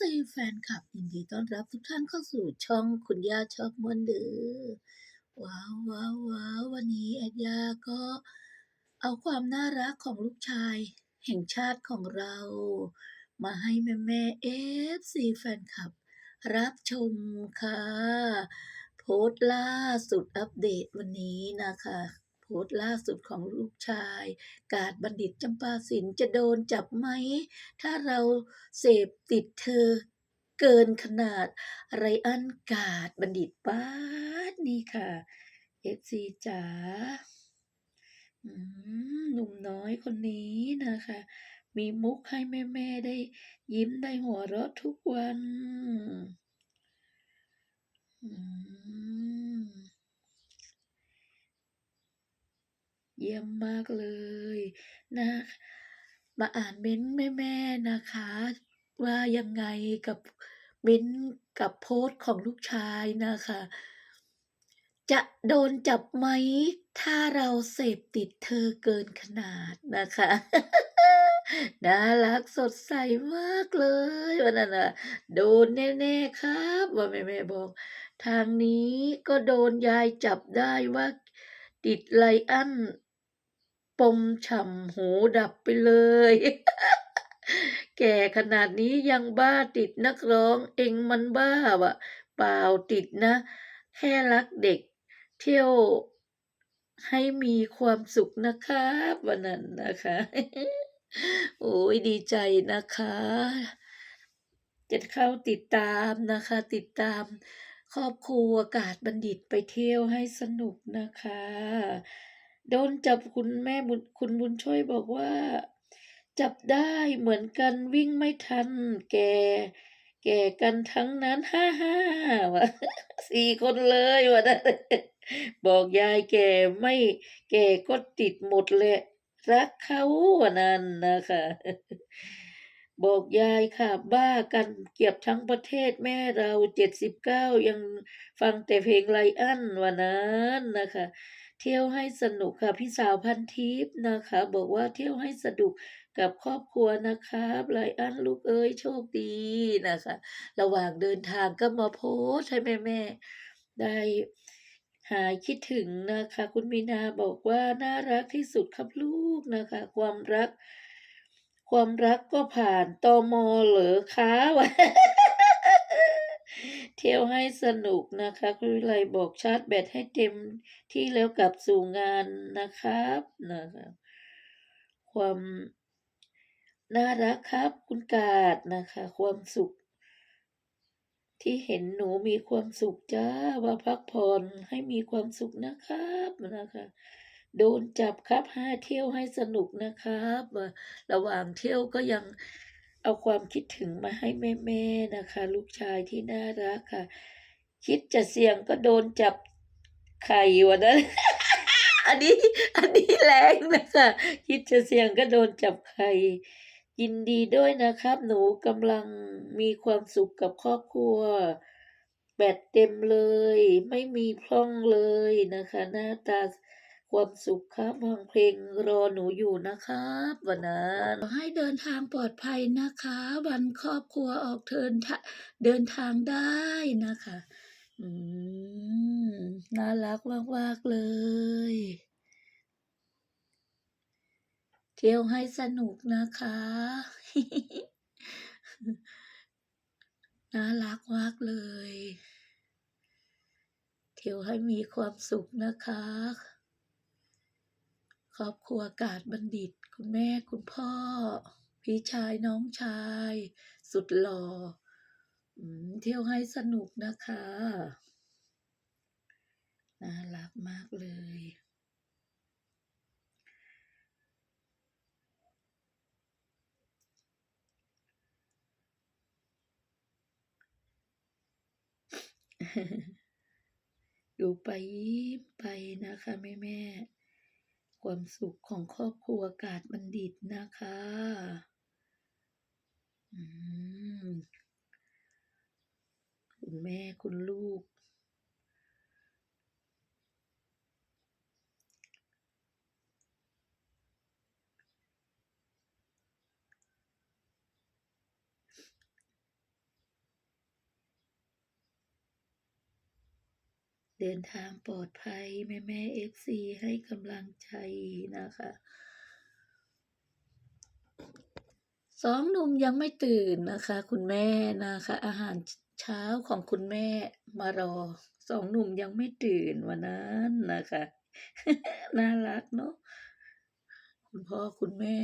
ซีแฟนคลับยินดีต้อนรับทุกท่านเข้าสู่ช่องคุณย่าชอบมวนเดือว้าวว้าวว้าววันนี้แอดยาก็เอาความน่ารักของลูกชายแห่งชาติของเรา มาให้แม่แม่เอฟซีแฟนคลับ รับชมค่ะ โพสต์ล่าสุดอัปเดตวันนี้นะคะ สต์ล่าสุดของลูกชาย กาดบัณฑิตจำปาสินจะโดนจับไหม ถ้าเราเสพติดเธอเกินขนาดไรอันกาดบัณฑิตป้าดนี่ค่ะเอฟซีจ๋าหนุ่มน้อยคนนี้นะคะ มีมุกให้แม่ๆได้ยิ้มได้หัวเราะทุกวัน อืม เยี่ยมมากเลยนะ มาอ่านเม้นต์แม่นะคะ ว่ายังไงกับเม้นกับโพสต์ของลูกชายนะคะ จะโดนจับไหม ถ้าเราเสพติดเธอเกินขนาดนะคะน่ารักสดใสมากเลยวันนั้นน่ะโดนแน่ๆครับว่าแม่แม่บอก ทางนี้ก็โดนยายจับได้ว่าติดไลอัน ปมฉ่ำหูดับไปเลย แก่ขนาดนี้ยังบ้าติดนักร้องเองมันบ้าวะเปล่าติดนะ แค่รักเด็ก เที่ยวให้มีความสุขนะครับวันนั้นนะคะ โอ้ยดีใจนะคะจะเข้าติดตามนะคะ ติดตามครอบครัวอากาดบัณฑิตไปเที่ยวให้สนุกนะคะ โดนจับคุณแม่บุญคุณบุญช่วยบอกว่า จับได้เหมือนกันวิ่งไม่ทัน แก่แก่กันทั้งนั้นฮ่าฮ่าวะสี่คนเลยวะนะบอกยายแก่ไม่แก่ก็ติดหมดเลยรักเขาวะนั่นนะคะบอกยายค่ะบ้ากันเกือบทั้งประเทศแม่เราเจ็ดสิบเก้ายังฟังแต่เพลงไลอันวันนั้นนะคะ เที่ยวให้สนุกค่ะพี่สาวพันทิพย์นะคะ บอกว่าเที่ยวให้สนุกกับครอบครัวนะครับไลอันลูกเอ้ยโชคดีนะคะ ระหว่างเดินทางก็มาโพสให้แม่แม่ได้หายคิดถึงนะคะ คุณมีนาบอกว่าน่ารักที่สุดครับลูกนะคะ ความรัก ความรักก็ผ่านตอมเหรอคะ เที่ยวให้สนุกนะคะคุณวิไลบอกชาร์จแบตให้เต็มที่แล้วกลับสู่งานนะครับนะคะความน่ารักครับคุณกาดนะคะ ความสุข ที่เห็นหนูมีความสุขจ้าว่าพักผ่อนให้มีความสุขนะครับนะคะ โดนจับครับห้าเที่ยวให้สนุกนะครับ ระหว่างเที่ยวก็ยัง เอาความคิดถึงมาให้แม่ๆนะคะ ลูกชายที่น่ารักค่ะ คิดจะเสี่ยงก็โดนจับไข่วันนั้นอันนี้อันนี้แรงนะคะคิดจะเสี่ยงก็โดนจับไข่ยินดีด้วยนะครับ หนูกำลังมีความสุขกับครอบครัว แบตเต็มเลย ไม่มีพร่องเลยนะคะ หน้าตา ความสุขครับฟังเพลงรอหนูอยู่นะครับวันนั้นขอให้เดินทางปลอดภัยนะคะ วันครอบครัวออกเดินเดินทางได้นะคะอืมน่ารักมากๆเลย เที่ยวให้สนุกนะคะ น่ารักมากเลย เที่ยวให้มีความสุขนะคะ ครอบครัวกาดบัณฑิต คุณแม่คุณพ่อ พี่ชายน้องชาย สุดหล่อเที่ยวให้สนุกนะคะ น่ารักมากเลยดูไปยิ้มไปนะคะแม่แม่ ความสุขของครอบครัวกาดบัณฑิตนะคะอืมคุณแม่คุณลูก เดินทางปลอดภัย แม่ๆ FC ให้กำลังใจนะคะสองหนุ่มยังไม่ตื่นนะคะ คุณแม่นะคะ อาหารเช้าของคุณแม่มารอสองหนุ่มยังไม่ตื่นวันนั้นนะคะ น่ารักเนาะคุณพ่อคุณแม่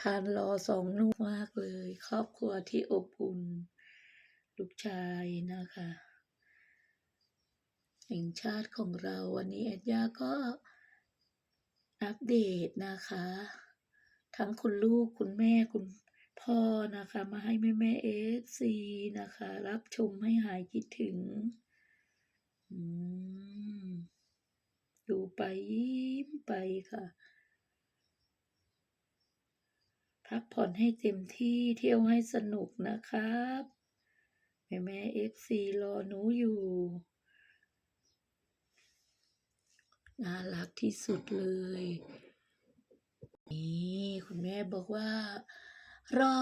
ทานรอสองหนุ่มมากเลย ครอบครัวที่อบอุ่นลูกชายนะคะ แห่งชาติของเราวันนี้แอดยาก็อัปเดตนะคะ ทั้งคุณลูกคุณแม่คุณพ่อนะคะ มาให้แม่ๆ FC นะคะ รับชมให้หายคิดถึงอืมดูไปยิ้มไปค่ะ พักผ่อนให้เต็มที่เที่ยวให้สนุกนะครับ แม่ๆ FC รอหนูอยู่ น่ารักที่สุดเลย นี่คุณแม่บอกว่า รอ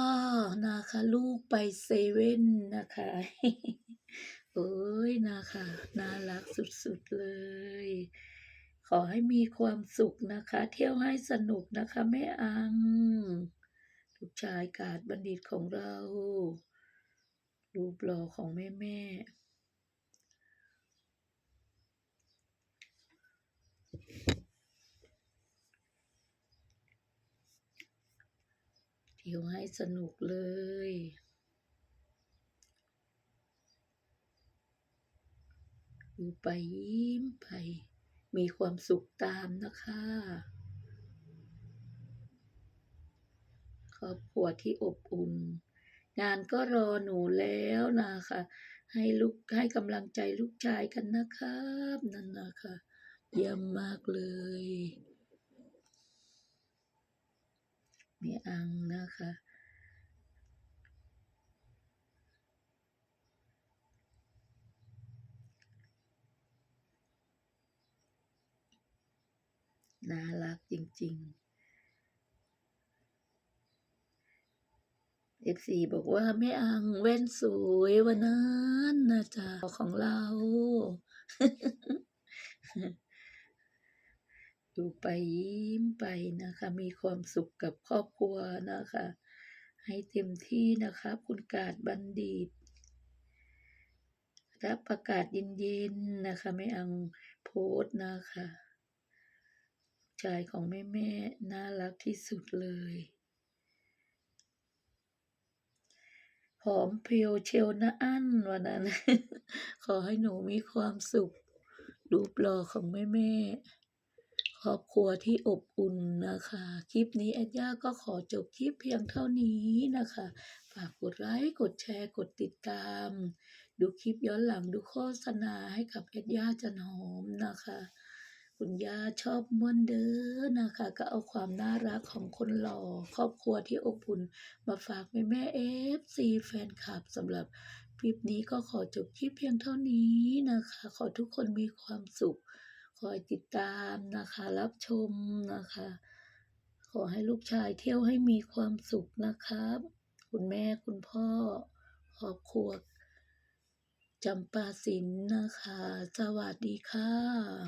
นะคะ ลูกไปเซเว่นนะคะโอ๊ยนะคะ น่ารักสุดๆเลย ขอให้มีความสุขนะคะ เที่ยวให้สนุกนะคะแม่อังลูกชายกาฬบัณฑิตของเรารูปหล่อของแม่ๆเที่ยวให้สนุกเลย ดูไปยิ้มไป มีความสุขตามนะคะครอบครัวที่อบอุ่น งานก็รอหนูแล้วนะคะ ให้ลูกให้กำลังใจลูกชายกันนะครับนั่นนะค่ะเยี่ยมมากเลย แม่อังนะคะ น่ารักจริง ๆ FC บอกว่าแม่อังแว่นสวยวันนั้นนะจ้ะของเรา ดูไปยิ้มไปนะคะ มีความสุขกับครอบครัวนะคะ ให้เต็มที่นะครับคุณกาฬบัณฑิต รับอากาศเย็นๆนะคะแม่อังโพสนะคะชายของแม่ๆน่ารักที่สุดเลยผอมเพรียวเชียวนะอั้นวันนั้น ขอให้หนูมีความสุขรูปหล่อของแม่ๆ ครอบครัวที่อบอุ่นนะคะ คลิปนี้แอดย่าก็ขอจบคลิปเพียงเท่านี้นะคะ ฝากกดไลค์ กดแชร์ กดติดตาม ดูคลิปย้อนหลังดูโฆษณาให้กับแอดย่าจันหอมนะคะ คุณย่าชอบม่วนเด้อนะคะ ก็เอาความน่ารักของคนหล่อ ครอบครัวที่อบอุ่น มาฝากแม่ๆ FC แฟนคลับสำหรับคลิปนี้ก็ขอจบคลิปเพียงเท่านี้นะคะ ขอทุกคนมีความสุข คอยติดตามนะคะ รับชมนะคะ ขอให้ลูกชายเที่ยวให้มีความสุขนะครับ คุณแม่คุณพ่อครอบครัวจำปาสินนะคะ สวัสดีค่ะ